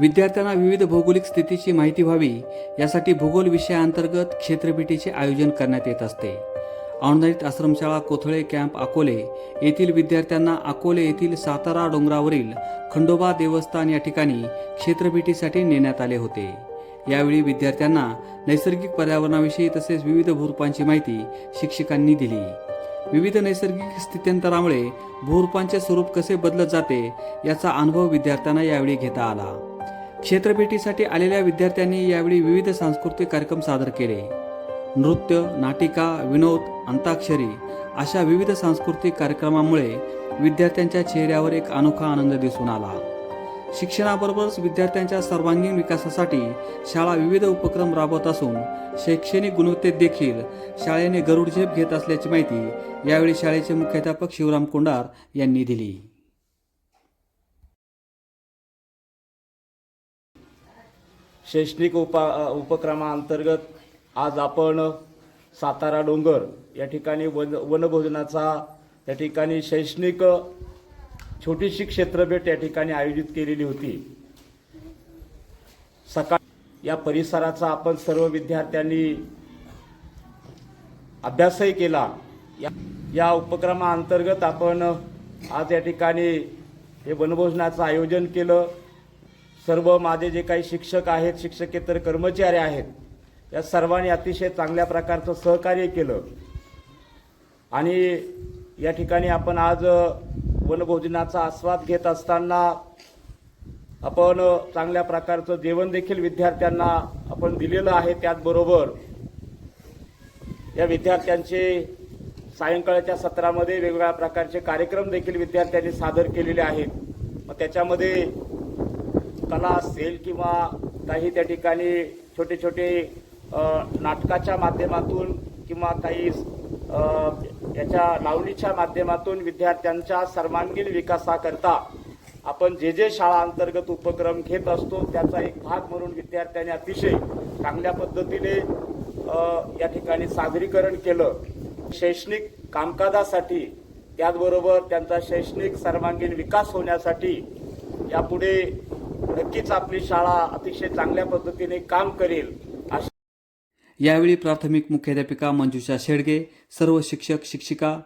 विद्यार्थ्यांना विविध भौगोलिक स्थितीची माहिती व्हावी यासाठी भूगोल विषयाअंतर्गत क्षेत्रभेटीचे आयोजन करण्यात येत असते. अनुदानित आश्रमशाळा कोथळे कॅम्प अकोले येथील विद्यार्थ्यांना अकोले येथील सातारा डोंगरावरील खंडोबा देवस्थान या ठिकाणी क्षेत्रभेटीसाठी नेण्यात आले होते. यावेळी विद्यार्थ्यांना नैसर्गिक पर्यावरणाविषयी तसेच विविध भूरूपांची माहिती शिक्षकांनी दिली. विविध नैसर्गिक स्थित्यंतरामुळे भूरूपांचे स्वरूप कसे बदलत जाते याचा अनुभव विद्यार्थ्यांना यावेळी घेता आला. क्षेत्रभेटीसाठी आलेल्या विद्यार्थ्यांनी यावेळी विविध सांस्कृतिक कार्यक्रम सादर केले. नृत्य नाटिका विनोद अंताक्षरी अशा विविध सांस्कृतिक कार्यक्रमामुळे विद्यार्थ्यांच्या चेहऱ्यावर एक अनोखा आनंद दिसून आला. शिक्षणाबरोबरच विद्यार्थ्यांच्या सर्वांगीण विकासासाठी शाळा विविध उपक्रम राबवत असून शैक्षणिक गुणवत्तेत देखील शाळेने गरुडझेप घेत असल्याची माहिती यावेळी शाळेचे मुख्याध्यापक शिवराम कोंडार यांनी दिली. शैक्षणिक उपा उपक्रमाअंतर्गत आज आपण सातारा डोंगर या ठिकाणी वन वनभोजनाचा या ठिकाणी शैक्षणिक छोटीशी क्षेत्रभेट या ठिकाणी आयोजित केलेली होती. सकाळ या परिसराचा आपण सर्व विद्यार्थ्यांनी अभ्यासही केला. या या उपक्रमाअंतर्गत आपण आज या ठिकाणी हे वनभोजनाचं आयोजन केलं. सर्व माझे जे काही शिक्षक आहेत शिक्षकेतर कर्मचारी आहेत या सर्वांनी अतिशय चांगल्या प्रकारचं सहकार्य केलं. आणि या ठिकाणी आपण आज वनभोजनाचा आस्वाद घेत असताना आपण चांगल्या प्रकारचं जेवण देखील विद्यार्थ्यांना आपण दिलेलं आहे. त्याचबरोबर या विद्यार्थ्यांचे सायंकाळच्या सत्रामध्ये वेगवेगळ्या प्रकारचे कार्यक्रम देखील विद्यार्थ्यांनी सादर केलेले आहेत. मग त्याच्यामध्ये कला असेल किंवा काही त्या ठिकाणी छोटे छोटे नाटकाच्या माध्यमातून किंवा काही याच्या लावणीच्या माध्यमातून विद्यार्थ्यांच्या सर्वांगीण विकासाकरता आपण जे जे शाळा अंतर्गत उपक्रम घेत असतो त्याचा एक भाग म्हणून विद्यार्थ्यांनी अतिशय चांगल्या पद्धतीने या ठिकाणी सादरीकरण केलं. शैक्षणिक कामकाजासाठी त्याचबरोबर त्यांचा शैक्षणिक सर्वांगीण विकास होण्यासाठी यापुढे नक्कीच आपली शाळा अतिशय चांगल्या पद्धतीने काम करेल यावेळी प्राथमिक मुख्याध्यापिका मंजुषा शेडगे सर्व शिक्षक शिक्षिका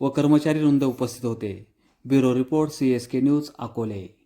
व कर्मचारी वृंद उपस्थित होते. Bureau report C S K news Akole.